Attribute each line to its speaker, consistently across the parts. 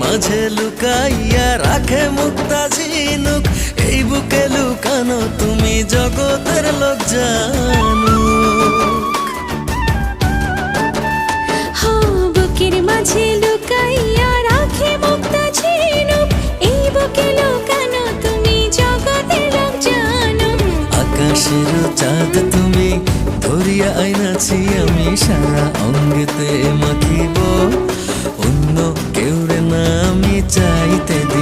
Speaker 1: মাঝে লুকাইয়া রাখে মুক্তা ঝিনুক। এই বুকে লুকানো তুমি জগতের লোক জানো
Speaker 2: বুকের মাঝে লুকাইয়া রাখে মুক্তা ঝিনুক। এই বুকে লুকানো তুমি জগতের লোক জানো
Speaker 1: আকাশের চাঁদ তুমি ধরিয়া আইনাছি আমি সারা অঙ্গেতে মাখিব। চাইতে দিব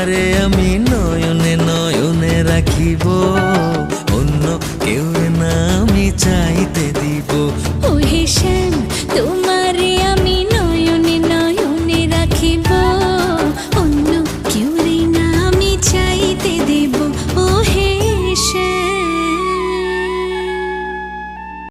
Speaker 2: তোমারে আমি
Speaker 1: নয়নে নয়নে রাখিব।